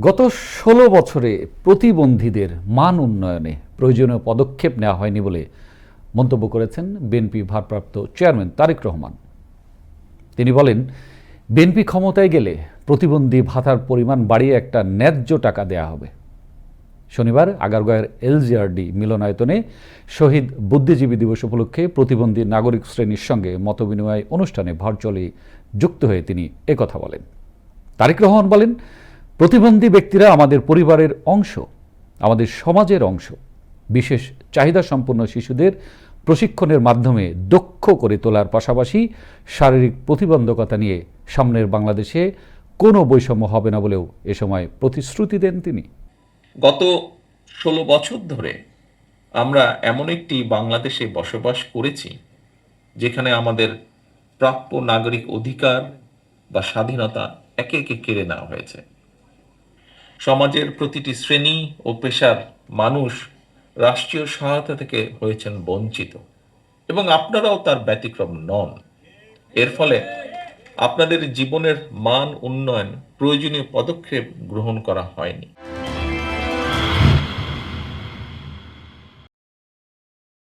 গত ষোলো বছরে প্রতিবন্ধীদের মান উন্নয়নে প্রয়োজনীয় পদক্ষেপ নেওয়া হয়নি বলে মন্তব্য করেছেন বিএনপি ভারপ্রাপ্ত চেয়ারম্যান তারেক রহমান। তিনি বলেন, বিএনপি ক্ষমতায় গেলে প্রতিবন্ধী ভাতার পরিমাণ বাড়িয়ে একটা ন্যায্য টাকা দেয়া হবে। শনিবার আগারগাঁয়ের এলজিআরডি মিলনায়তনে শহীদ বুদ্ধিজীবী দিবস উপলক্ষে প্রতিবন্ধী নাগরিক শ্রেণির সঙ্গে মতবিনিময় অনুষ্ঠানে ভার্চুয়ালি যুক্ত হয়ে তিনি একথা বলেন। তারেক রহমান বলেন প্রতিবন্ধী ব্যক্তিরা আমাদের পরিবারের অংশ, আমাদের সমাজের অংশ, বিশেষ চাহিদা সম্পন্ন শিশুদের প্রশিক্ষণের মাধ্যমে দক্ষ করে তোলার পাশাপাশি শারীরিক প্রতিবন্ধকতা নিয়ে সামনের বাংলাদেশে কোনো বৈষম্য হবে না বলেও এ সময় প্রতিশ্রুতি দেন তিনি। গত ষোলো বছর ধরে আমরা এমন একটি বাংলাদেশে বসবাস করেছি, যেখানে আমাদের প্রাপ্য নাগরিক অধিকার বা স্বাধীনতা একে একে কেড়ে নেওয়া হয়েছে। সমাজের প্রতিটি শ্রেণি ও পেশার মানুষ রাষ্ট্রীয় সহায়তা থেকে হয়েছেন বঞ্চিত। এবং আপনারাও তার ব্যতিক্রম নন। এর ফলে আপনাদের জীবনের মান উন্নয়ন প্রয়োজনীয় পদক্ষেপ গ্রহণ করা হয়নি।